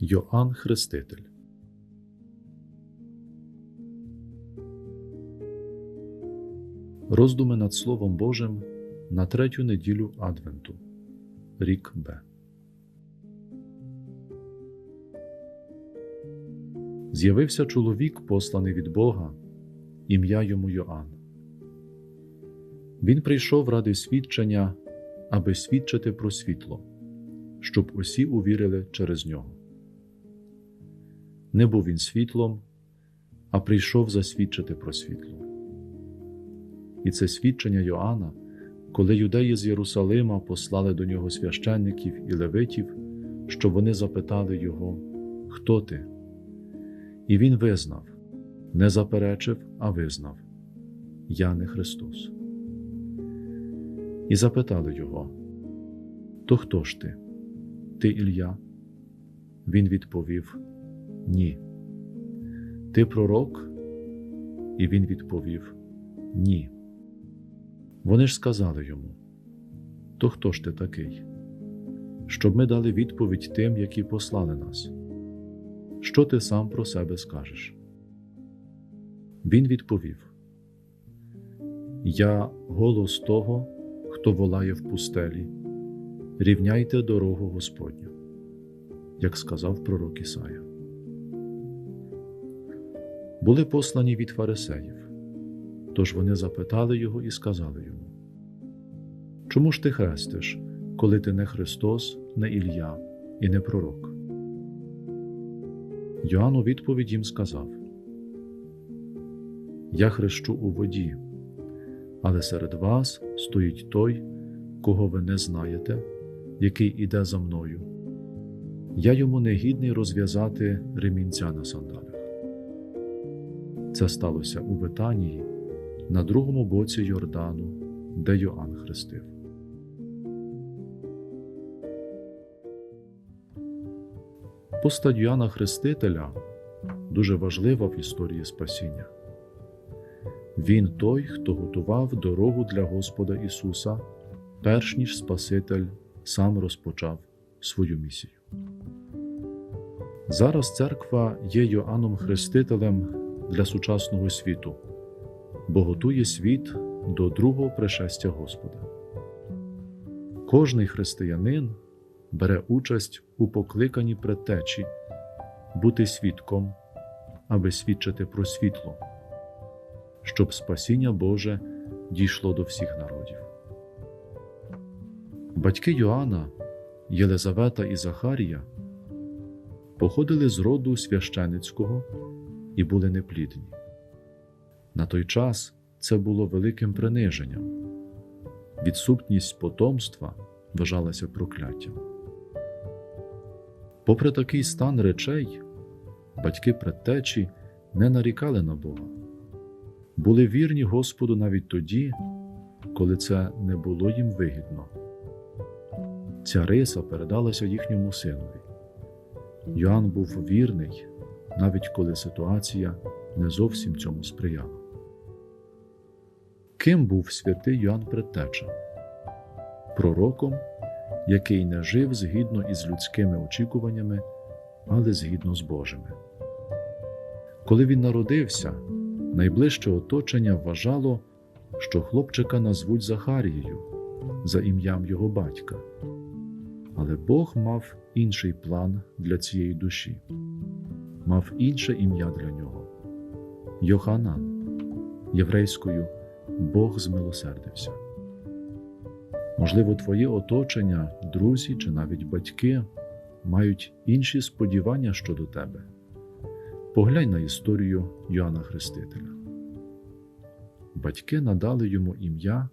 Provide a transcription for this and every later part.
Йоанн Хреститель Роздуми над Словом Божим на третю неділю Адвенту. Рік Б. З'явився чоловік, посланий від Бога, ім'я йому Йоанн. Він прийшов ради свідчення, аби свідчити про світло, щоб усі увірили через нього. Не був він світлом, а прийшов засвідчити про світло. І це свідчення Йоанна, коли юдеї з Єрусалима послали до нього священників і левитів, щоб вони запитали його, Хто ти? І він визнав, не заперечив, а визнав Я не Христос. І запитали його, То хто ж ти? Ти Ілля? Він відповів Ні. Ти пророк? І він відповів Ні. Вони ж сказали йому То хто ж ти такий? Щоб ми дали відповідь тим, які послали нас. Що ти сам про себе скажеш? Він відповів Я голос того, хто волає в пустелі, рівняйте дорогу Господню, як сказав пророк Ісая. Були послані від фарисеїв, тож вони запитали його і сказали йому: Чому ж ти хрестиш, коли ти не Христос, не Ілля і не пророк? Йоанн у відповідь їм сказав: Я хрещу у воді, але серед вас стоїть той, кого ви не знаєте, який іде за мною. Я йому не гідний розв'язати ремінця на сандалях. Це сталося у Витанії, на другому боці Йордану, де Йоанн хрестив. Постать Йоанна Хрестителя дуже важлива в історії спасіння. Він той, хто готував дорогу для Господа Ісуса, перш ніж Спаситель сам розпочав свою місію. Зараз церква є Йоанном Хрестителем для сучасного світу, бо готує світ до другого пришестя Господа. Кожний християнин бере участь у покликанні предтечі, бути свідком, аби свідчити про світло, щоб спасіння Боже дійшло до всіх народів. Батьки Йоанна, Єлизавета і Захарія походили з роду священицького і були неплідні. На той час це було великим приниженням, відсутність потомства вважалася прокляттям. Попри такий стан речей, батьки предтечі не нарікали на Бога, були вірні Господу навіть тоді, коли це не було їм вигідно. Ця риса передалася їхньому синові. Йоанн був вірний, навіть коли ситуація не зовсім цьому сприяла. Ким був святий Йоанн Предтеча? Пророком, який не жив згідно із людськими очікуваннями, але згідно з Божими. Коли він народився, найближче оточення вважало, що хлопчика назвуть Захарією за ім'ям його батька. Але Бог мав інший план для цієї душі, мав інше ім'я для нього Йоханан, єврейською Бог змилосердився. Можливо, твоє оточення, друзі чи навіть батьки мають інші сподівання щодо тебе. Поглянь на історію Йоанна Хрестителя. Батьки надали йому ім'я,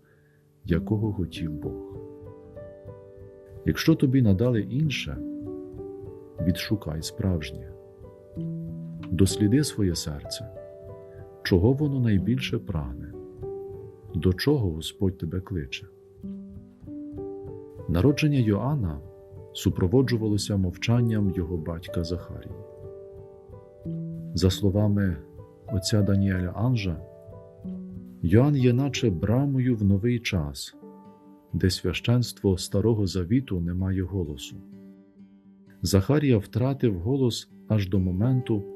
якого хотів Бог. Якщо тобі надали інше, відшукай справжнє, досліди своє серце, чого воно найбільше прагне, до чого Господь тебе кличе. Народження Йоанна супроводжувалося мовчанням його батька Захарії. За словами отця Даніеля Анжа, Йоанн є наче брамою в новий час, де священство Старого Завіту не має голосу. Захарія втратив голос аж до моменту,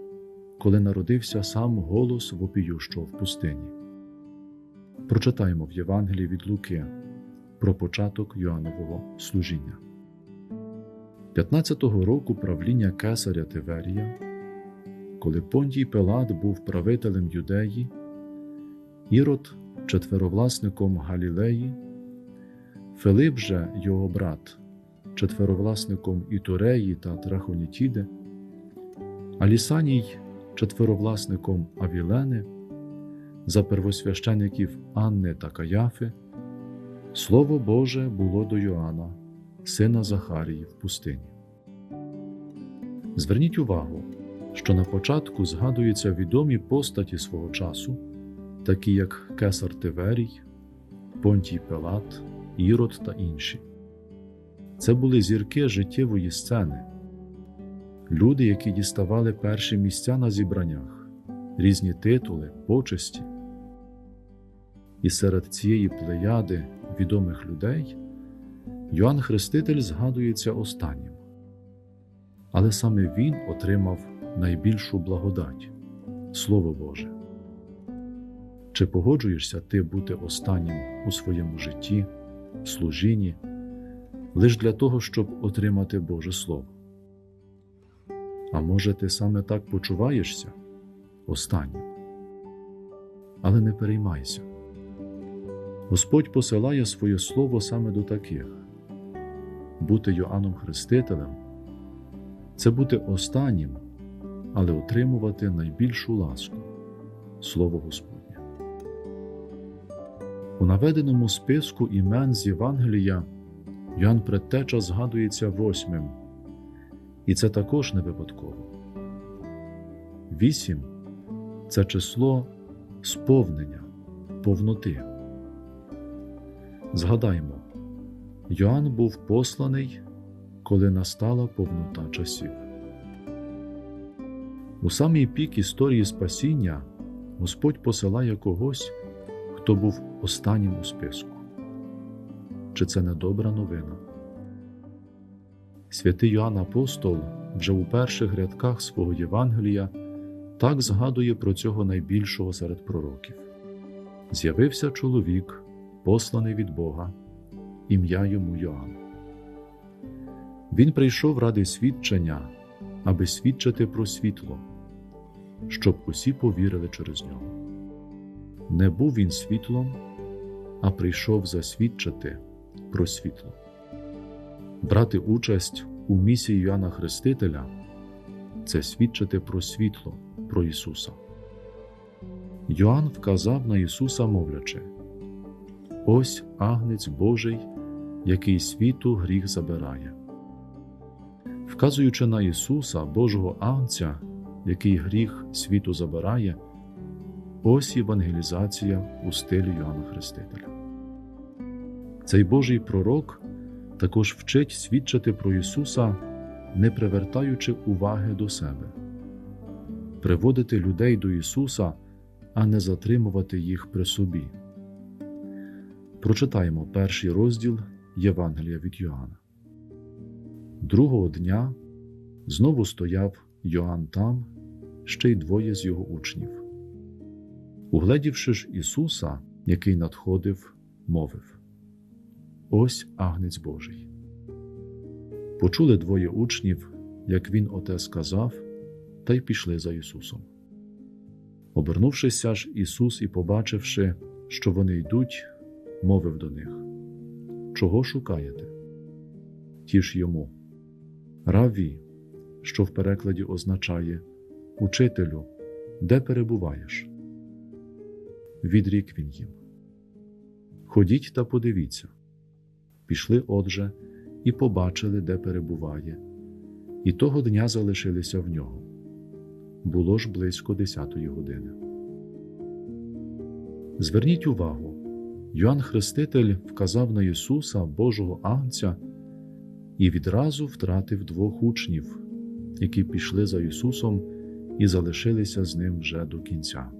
коли народився сам голос вопіющого в пустині. Прочитаємо в Євангелії від Луки про початок Йоаннового служіння. 15-го року правління кесаря Тиверія, коли Понтій Пилат був правителем Юдеї, Ірод четверовласником Галілеї, Филип же його брат, четверовласником Ітуреї та Трахонітіди, Алісаній четверовласником Авілени, за первосвящеників Анни та Каяфи, Слово Боже було до Йоанна, сина Захарії в пустині. Зверніть увагу, що на початку згадуються відомі постаті свого часу, такі як Кесар Тиверій, Понтій Пилат, Ірод та інші. Це були зірки життєвої сцени, люди, які діставали перші місця на зібраннях, різні титули, почесті. І серед цієї плеяди відомих людей Йоанн Хреститель згадується останнім. Але саме він отримав найбільшу благодать Слово Боже. Чи погоджуєшся ти бути останнім у своєму житті, служінні, лише для того, щоб отримати Боже Слово? А може, ти саме так почуваєшся останнім? Але не переймайся. Господь посилає своє Слово саме до таких бути Йоанном Хрестителем це бути останнім, але отримувати найбільшу ласку Слово Господнє. У наведеному списку імен з Євангелія Йоанн Предтеча згадується восьмим, і це також не випадково. Вісім це число сповнення, повноти. Згадаймо, Йоанн був посланий, коли настала повнота часів. У самий пік історії спасіння Господь посилає когось, хто був останнім у списку. Чи це не добра новина? Святий Йоанн Апостол вже у перших рядках свого Євангелія так згадує про цього найбільшого серед пророків. З'явився чоловік, посланий від Бога, ім'я йому Йоанн. Він прийшов ради свідчення, аби свідчити про світло, щоб усі повірили через нього. Не був він світлом, а прийшов засвідчити про світло. Брати участь у місії Йоанна Хрестителя це свідчити про світло, про Ісуса. Йоанн вказав на Ісуса, мовлячи: Ось агнець Божий, який світу гріх забирає. Вказуючи на Ісуса, Божого Агнця, який гріх світу забирає, ось євангелізація у стилі Йоанна Хрестителя. Цей Божий пророк також вчить свідчити про Ісуса, не привертаючи уваги до себе, приводити людей до Ісуса, а не затримувати їх при собі. Прочитаємо перший розділ Євангелія від Йоанна. Другого дня знову стояв Йоанн там, ще й двоє з його учнів. Угледівши ж Ісуса, який надходив, мовив Ось агнець Божий. Почули двоє учнів, як він оте сказав, та й пішли за Ісусом. Обернувшися ж Ісус і побачивши, що вони йдуть, мовив до них Чого шукаєте? Ті ж йому, Раві, що в перекладі означає Учителю, де перебуваєш? Відрік він їм. Ходіть та подивіться. Пішли, отже, і побачили, де перебуває, і того дня залишилися в нього. Було ж близько десятої години. Зверніть увагу, Йоанн Хреститель вказав на Ісуса, Божого Агнця, і відразу втратив двох учнів, які пішли за Ісусом і залишилися з ним вже до кінця.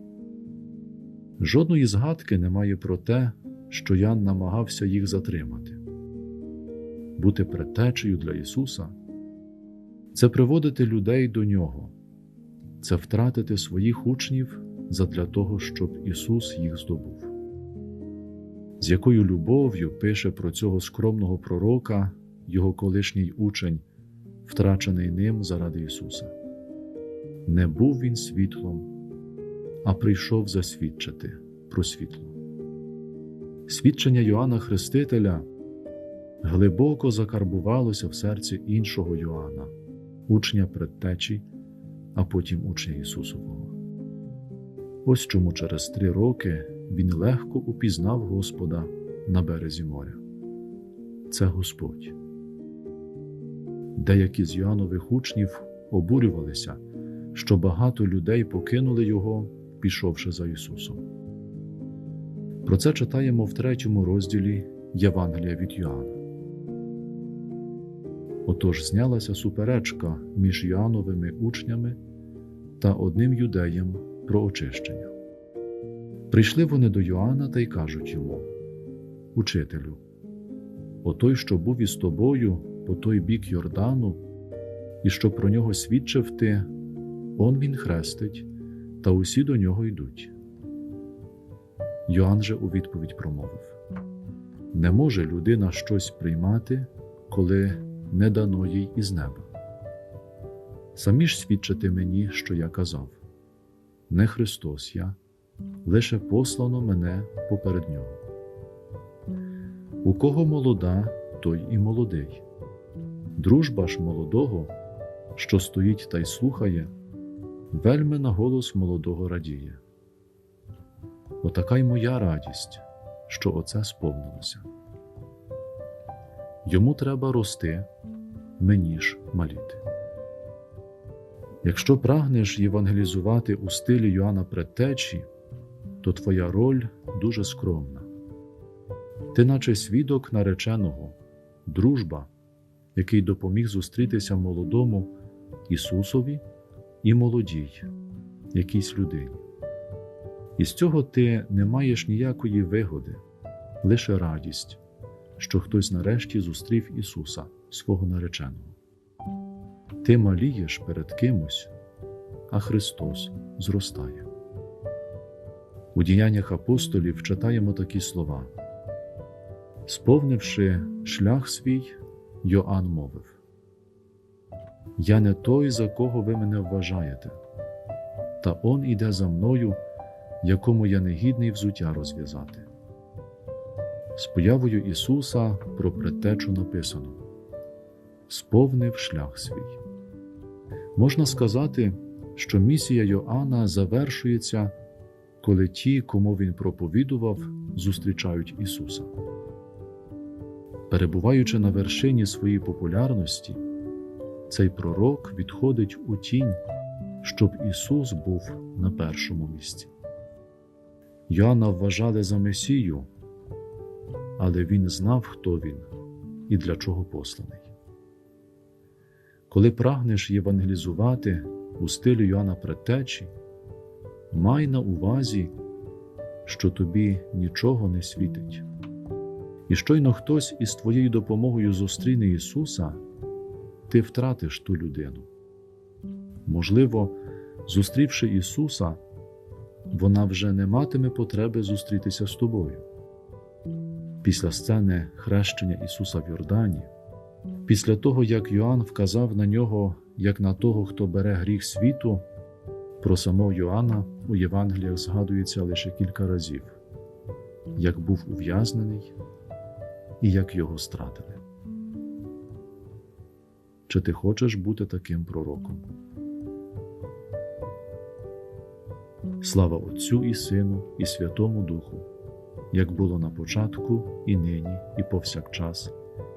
Жодної згадки немає про те, що Ян намагався їх затримати. Бути предтечею для Ісуса це приводити людей до нього, це втратити своїх учнів задля того, щоб Ісус їх здобув. З якою любов'ю пише про цього скромного пророка його колишній учень, втрачений ним заради Ісуса. Не був він світлом, а прийшов засвідчити про світло. Свідчення Йоанна Хрестителя глибоко закарбувалося в серці іншого Йоанна, учня предтечі, а потім учня Ісусового. Ось чому через три роки він легко упізнав Господа на березі моря. Це Господь. Деякі з Йоаннових учнів обурювалися, що багато людей покинули його, пішовши за Ісусом. Про це читаємо в третьому розділі Євангелія від Йоанна. Отож знялася суперечка між Йоанновими учнями та одним юдеєм про очищення. Прийшли вони до Йоанна та й кажуть йому: Учителю, отой, що був із тобою по той бік Йордану, і що про нього свідчив ти, он він хрестить, та усі до нього йдуть. Йоанн же у відповідь промовив: Не може людина щось приймати, коли не дано їй із неба. Самі ж свідчите мені, що я казав не Христос я, лише послано мене поперед Нього. У кого молода, той і молодий. Дружба ж молодого, що стоїть та й слухає, вельми на голос молодого радіє. Отака й моя радість, що оце сповнилося. Йому треба рости, мені ж маліти. Якщо прагнеш євангелізувати у стилі Йоанна Предтечі, то твоя роль дуже скромна. Ти, наче свідок нареченого, дружба, який допоміг зустрітися молодому Ісусові і молодій, якійсь людині. І з цього ти не маєш ніякої вигоди, лише радість, що хтось нарешті зустрів Ісуса, свого нареченого. Ти малієш перед кимось, а Христос зростає. У діяннях апостолів читаємо такі слова. Сповнивши шлях свій, Йоанн мовив: Я не той, за кого ви мене вважаєте, та Он іде за мною, якому я не гідний взуття розв'язати. З появою Ісуса про предтечу написано Сповнив шлях свій. Можна сказати, що місія Йоанна завершується, коли ті, кому він проповідував, зустрічають Ісуса. Перебуваючи на вершині своєї популярності, цей пророк відходить у тінь, щоб Ісус був на першому місці. Йоанна вважали за Месію, але він знав, хто він і для чого посланий. Коли прагнеш євангелізувати у стилі Йоанна Предтечі, май на увазі, що тобі нічого не світить. І щойно хтось із твоєю допомогою зустріне Ісуса, ти втратиш ту людину. Можливо, зустрівши Ісуса, вона вже не матиме потреби зустрітися з тобою. Після сцени хрещення Ісуса в Йордані. Після того, як Йоанн вказав на нього як на того, хто бере гріх світу, про самого Йоанна у Євангеліях згадується лише кілька разів, як був ув'язнений і як його стратили. Чи ти хочеш бути таким пророком? Слава Отцю і Сину, і Святому Духу, як було на початку, і нині, і повсякчас